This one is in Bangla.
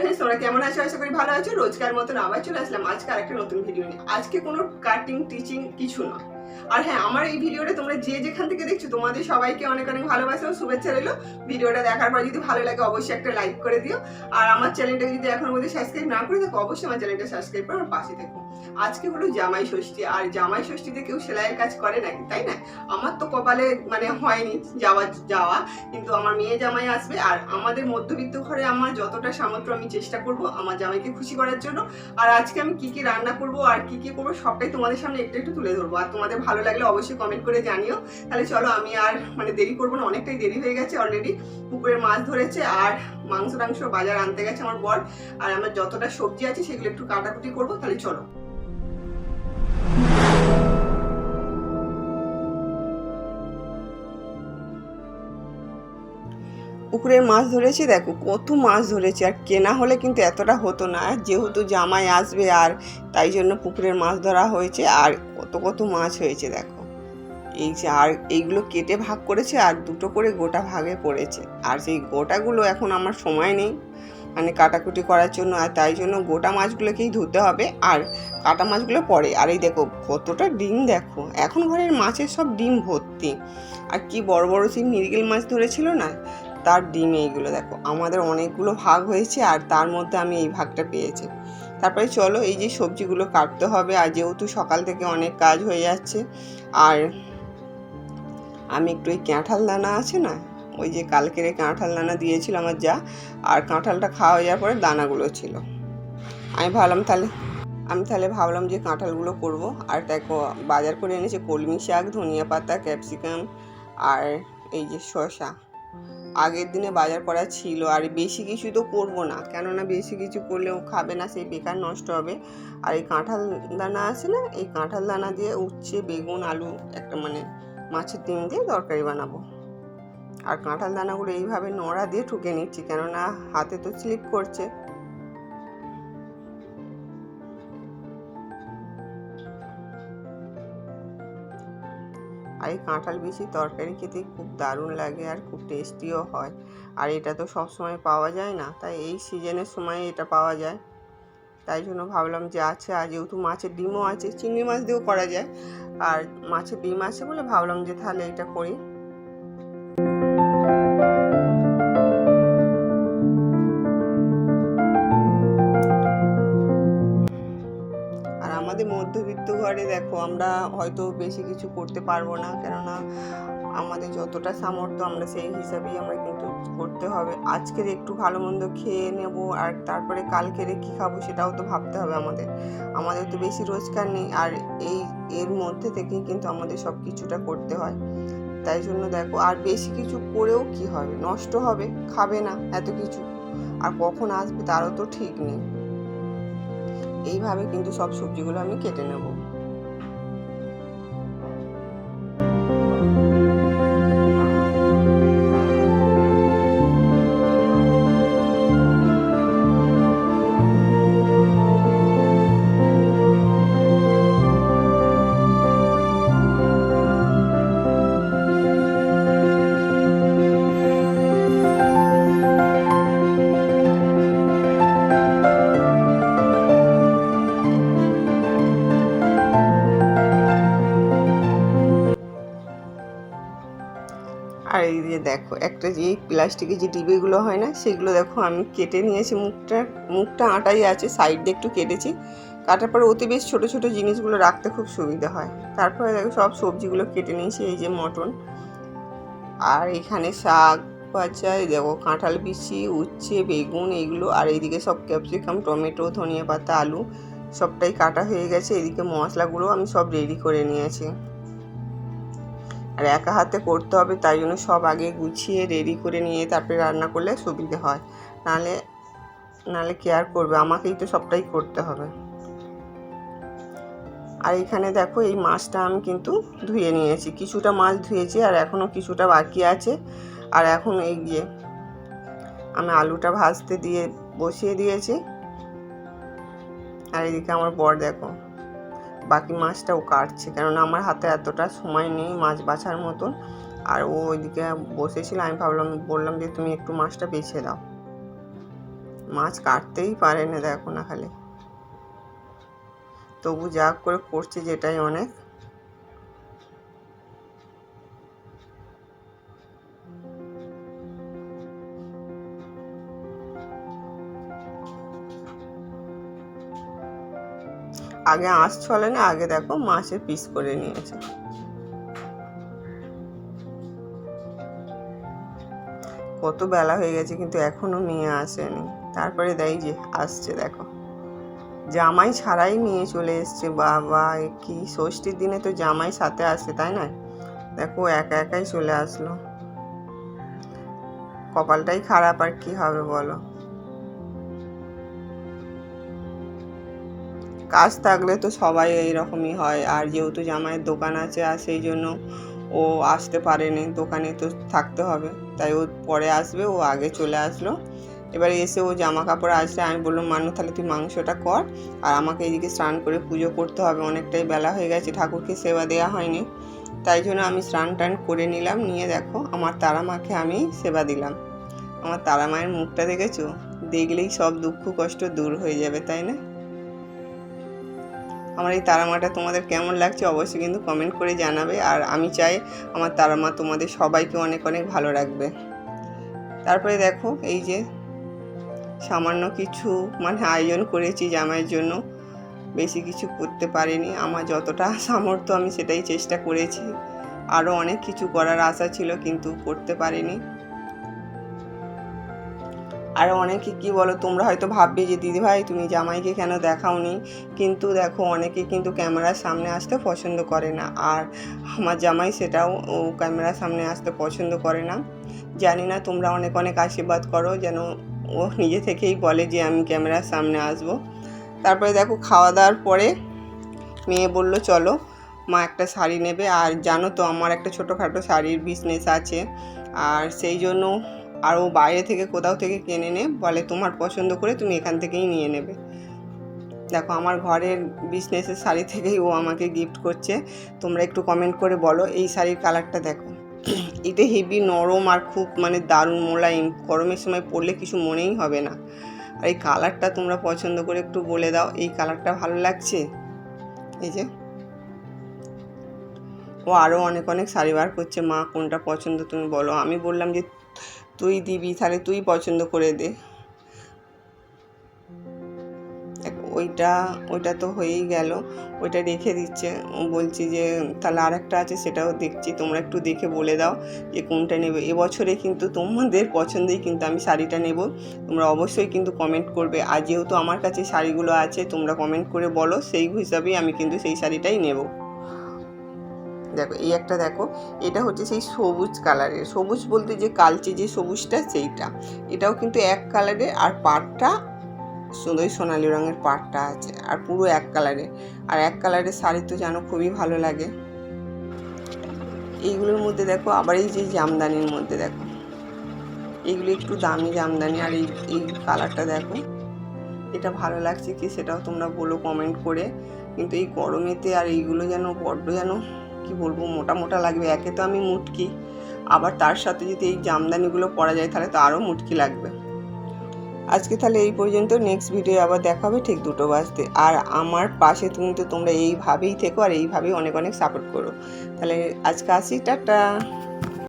ফ্রেন্ডস তোমরা কেমন আছো? আশা করি ভালো আছো। রোজকার মতন আবার চলে আসলাম আজকে আরেকটা নতুন ভিডিও নিয়ে। আজকে কোনো কাটিং টিচিং কিছু নয়। আর হ্যাঁ আমার এই ভিডিওটা তোমরা যে যেখান থেকে দেখছ, তোমাদের সবাইকে অনেক অনেক ভালোবাসা শুভেচ্ছা রইল। ভিডিওটা দেখার পর যদি ভালো লাগে, অবশ্যই একটা লাইক করে দিও। আর আমার চ্যানেলটাকে যদি এখনও মধ্যে সাবস্ক্রাইব না করে থাকো, অবশ্যই আমার চ্যানেলটা সাবস্ক্রাইব করে আমার পাশে থেকো। আজকে হলো জামাই ষষ্ঠী, আর জামাই ষষ্ঠীতে কেউ সেলাইয়ের কাজ করে নাকি, তাই না? আমার তো কপালে মানে হয়নি যাওয়া যাওয়া, কিন্তু আমার মেয়ে জামাই আসবে, আর আমাদের মধ্যবিত্ত ঘরে আমার যতটা সামর্থ্য আমি চেষ্টা করব আমার জামাইকে খুশি করার জন্য। আর আজকে আমি কি কি রান্না করব আর কি কি করব, সবটাই তোমাদের সামনে একটু একটু তুলে ধরবো। আর তোমাদের ভালো লাগলে অবশ্যই কমেন্ট করে জানিও। তাহলে চলো, আমি আর মানে দেরি করব না, অনেকটাই দেরি হয়ে গেছে অলরেডি পুকুরের মাছ ধরেছে আর মাংস টাংস বাজার আনতে গেছে আমার বর। আর আমার যতটা সবজি আছে সেগুলো একটু কাটাকুটি করব, তাহলে চলো। পুকুরের মাছ ধরেছি, দেখো কত মাছ ধরেছি, আর কেনা হলে কিন্তু এতটা হতো না। যেহেতু জামাই আসবে আর তাই জন্য পুকুরের মাছ ধরা হয়েছে, আর কত কত মাছ হয়েছে, দেখো। এই যে আর এইগুলো কেটে ভাগ করেছে, আর দুটো করে গোটা ভাগে পড়েছে। আর সেই গোটাগুলো এখন আমার সময় নেই মানে কাটাকুটি করার জন্য, আর তাই জন্য গোটা মাছগুলোকেই ধুতে হবে, আর কাটা মাছগুলো পরে। আর এই দেখো কতটা ডিম, দেখো। এখন ঘরের মাছের সব ডিম ভর্তি। আর কি বড় বড় সেই মৃগেল মাছ ধরেছিল না তার ডিম এইগুলো দেখো। আমাদের অনেকগুলো ভাগ হয়েছে আর তার মধ্যে আমি এই ভাগটা পেয়েছি। তারপরে চলো এই যে সবজিগুলো কাটতে হবে। আর যেহেতু সকাল থেকে অনেক কাজ হয়ে যাচ্ছে, আর আমি একটু ওই কাঁঠাল দানা আছে না, ওই যে কালকের এই কাঁঠাল দানা দিয়েছিল আমার যা, আর কাঁঠালটা খাওয়া হয়ে যাওয়ার পরে দানাগুলো ছিল। আমি ভাবলাম তাহলে, আমি তাহলে ভাবলাম যে কাঁঠালগুলো করব। আর দেখো, বাজার করে এনেছে কলমি শাক, ধনিয়া পাতা, ক্যাপসিকাম, আর এই যে শসা। আগের দিনে বাজার করা ছিল আর বেশি কিছু তো করব না। কেননা বেশি কিছু করলেও খাবে না, সেই বেকার নষ্ট হবে। আর এই কাঁঠাল দানা আছে না, এই কাঁঠাল দানা দিয়ে উচ্ছে, বেগুন, আলু একটা মানে মাছের ডিম দিয়ে তরকারি বানাবো। আর কাঁঠাল দানাগুলো এইভাবে নোড়া দিয়ে ঠুকে নিচ্ছি, কেননা হাতে তো স্লিপ করছে। এই কাঁঠাল বিচি তরকারি খেতে খুব দারুণ লাগে আর খুব টেস্টিও হয়। আর এটা তো সব সময় পাওয়া যায় না, তাই এই সিজনের সময় এটা পাওয়া যায়। তাই জন্য ভাবলাম যে আছে, আর যেহেতু মাছের ডিমও আছে, চিংড়ি মাছ দিয়েও করা যায়। আর মাছের ডিম আছে বলে ভাবলাম যে তাহলে এটা করি। আমাদের মধ্যবিত্ত ঘরে দেখো, আমরা হয়তো বেশি কিছু করতে পারব না। কেননা আমাদের যতটা সামর্থ্য, আমরা সেই হিসাবেই আমরা কিন্তু করতে হবে। আজকের একটু ভালো মন্দ খেয়ে নেব আর তারপরে কালকের কী খাব সেটাও তো ভাবতে হবে আমাদের। আমাদের তো বেশি রোজগার নেই আর এই, এর মধ্যে থেকেই কিন্তু আমাদের সব কিছুটা করতে হয়। তাই জন্য দেখো, আর বেশি কিছু করেও কি হবে? নষ্ট হবে, খাবে না এত কিছু। আর কখন আসবে তারও তো ঠিক নেই। এইভাবে কিন্তু সব সবজিগুলো আমি কেটে নেব। আর এই যে দেখো, একটা যে প্লাস্টিকের যে ডিবেগুলো হয় না, সেগুলো দেখো আমি কেটে নিয়েছি, মুখটা মুখটা আটাই আছে সাইড দিয়ে একটু কেটেছি। কাটার পরে অতি বেশ ছোটো ছোটো জিনিসগুলো রাখতে খুব সুবিধা হয়। তারপরে দেখো সব সবজিগুলো কেটে নিয়েছি, এই যে মটন। আর এখানে শাক এই দেখো কাঁঠাল বিচি, উচ্ছে, বেগুন এইগুলো আর এইদিকে সব ক্যাপসিকাম টমেটো, ধনিয়া পাতা, আলু সবটাই কাটা হয়ে গেছে। এদিকে মশলাগুলো আমি সব রেডি করে নিয়েছি। আর একা হাতে করতে হবে, তাই জন্য সব আগে গুছিয়ে রেডি করে নিয়ে তারপরে রান্না করলে সুবিধে হয়। নাহলে নাহলে কেয়ার করবে? আমাকেই তো সবটাই করতে হবে। আর এখানে দেখো, এই মাছটা আমি কিন্তু ধুয়ে নিয়েছি। কিছুটা মাছ ধুয়েছি আর এখনও কিছুটা বাকি আছে। আর এখন এই যে, আমি আলুটা ভাজতে দিয়ে, বসিয়ে দিয়েছি। আর এদিকে আমার বর দেখো। বাকি মাছটাও কাটছে। কেননা আমার হাতে এতটা সময় নেই মাছ বাছার মতন। আর ও ওইদিকে বসেছিল, আমি ভাবলাম, বললাম যে, তুমি একটু মাছটা বেছে দাও। মাছ কাটতেই পারে না, দেখো না খালি। তবু যা করে করছে, যেটাই অনেক। আগে আঁশ চলে না, আগে দেখো মাছের পিস করে নিয়েছে। কত বেলা হয়ে গেছে, কিন্তু এখনও নিয়ে আসেনি। তারপরে দেয় যে, আসছে দেখো। জামাই ছাড়াই নিয়ে চলে এসছে, বাবা কি ষষ্ঠীর দিনে তো জামাই সাথে আসে, তাই না? দেখো, একা একাই চলে আসলো। কপালটাই খারাপ, আর কি হবে বলো? কাজ থাকলে তো সবাই এইরকমই হয়। আর যেহেতু জামাইয়ের দোকান আছে, আর সেই জন্য ও আসতে পারেনি। দোকানে তো থাকতে হবে। তাই ও পরে আসবে, ও আগে চলে আসলো। এবার এসে ও জামা কাপড় আসলে আমি বললাম মানু তাহলে তুই মাংসটা কর। আর আমাকে এদিকে স্নান করে পুজো করতে হবে। অনেকটাই বেলা হয়ে গেছে, ঠাকুরকে সেবা দেওয়া হয়নি। তাই জন্য আমি স্নান টান করে নিলাম। নিয়ে দেখো, আমার তারা মাকে আমি সেবা দিলাম। আমার তারা মায়ের মুখটা দেখেছ? দেখলেই সব দুঃখ কষ্ট দূর হয়ে যাবে, তাই না? আমার এই তারামাটা তোমাদের কেমন লাগছে অবশ্যই কিন্তু কমেন্ট করে জানাবে। আর আমি চাই আমার তারামা তোমাদের সবাইকে অনেক অনেক ভালো রাখবে। তারপরে দেখো, এই যে সামান্য কিছু মানে আয়োজন করেছি জামাইয়ের জন্য। বেশি কিছু করতে পারিনি। আমার যতটা সামর্থ্য আমি সেটাই চেষ্টা করেছি। আরও অনেক কিছু করার আশা ছিল কিন্তু করতে পারিনি। আর অনেকে কি বলো, তোমরা হয়তো ভাববে যে দিদিভাই তুমি জামাইকে কেন দেখাওনি? কিন্তু দেখো, অনেকে কিন্তু ক্যামেরার সামনে আসতে পছন্দ করে না। আর আমার জামাই সেটাও ও ক্যামেরার সামনে আসতে পছন্দ করে না। জানি না, তোমরা অনেক অনেক আশীর্বাদ করো, যেন ও নিজে থেকেই বলে যে, আমি ক্যামেরার সামনে আসব। তারপরে দেখো খাওয়া দাওয়ার পরে মেয়ে বলল, চলো, মা একটা শাড়ি নেবে। আর জানো তো, আমার একটা ছোটোখাটো শাড়ির বিজনেস আছে। আর সেই জন্য আর ও বাইরে থেকে কোথাও থেকে কিনে নে বলে, তোমার পছন্দ করে তুমি এখান থেকেই নিয়ে নেবে। দেখো, আমার ঘরের বিজনেসের শাড়ি থেকেই ও আমাকে গিফট করছে। তোমরা একটু কমেন্ট করে বলো, এই শাড়ির কালারটা দেখো। এটা হেভি নরম আর খুব মানে দারুণ মোলায়েম গরমের সময় পরলে কিছু মনেই হবে না। আর এই কালারটা তোমরা পছন্দ করে একটু বলে দাও, এই কালারটা ভালো লাগছে? এই যে। ও আরও অনেক অনেক শাড়ি বার করছে, মা, কোনটা পছন্দ তুমি বলো। আমি বললাম যে তুই দিবি, তাহলে তুই পছন্দ করে দে। ওইটা ওইটা তো হয়েই গেল, ওইটা রেখে দিচ্ছে। বলছি যে, তাহলে আর একটা আছে, সেটাও দেখছি, তোমরা একটু দেখে বলে দাও যে কোনটা নেবে। এবছরে কিন্তু তোমাদের পছন্দেই কিন্তু আমি শাড়িটা নেব। তোমরা অবশ্যই কিন্তু কমেন্ট করবে। আর যেহেতু আমার কাছে শাড়িগুলো আছে, তোমরা কমেন্ট করে বলো, সেই হিসাবেই আমি কিন্তু সেই শাড়িটাই নেব। দেখো, এই একটা দেখো, এটা হচ্ছে সেই সবুজ কালারের। সবুজ বলতে যে কালচে যে সবুজটা সেইটা। এটাও কিন্তু এক কালারের আর পাটটা সুন্দর সোনালি রঙের পাটটা আছে, আর পুরো এক কালারের আর এক কালারের শাড়ি তো জানো খুবই ভালো লাগে। এইগুলোর মধ্যে দেখো, আবার এই যে জামদানির মধ্যে দেখো। এইগুলো একটু দামি জামদানি, আর এই এই কালারটা দেখো। এটা ভালো লাগছে কি সেটাও তোমরা বলো কমেন্ট করে। কিন্তু এই গরমেতে আর এইগুলো যেন বড্ড যেন কি বলব, মোটা মোটা লাগবে, একে তো আমি মুটকি। আবার তার সাথে যদি এই জামদানিগুলো পরা যায়, তাহলে তো আরও মুটকি লাগবে। আজকে তাহলে এই পর্যন্ত নেক্সট ভিডিও আবার দেখা হবে ঠিক দুটো বাজতে। আর আমার পাশে তুমি তো তোমরা এইভাবেই থেকো, আর এইভাবেই অনেক অনেক সাপোর্ট করো। তাহলে আজকে আসি, টাটা।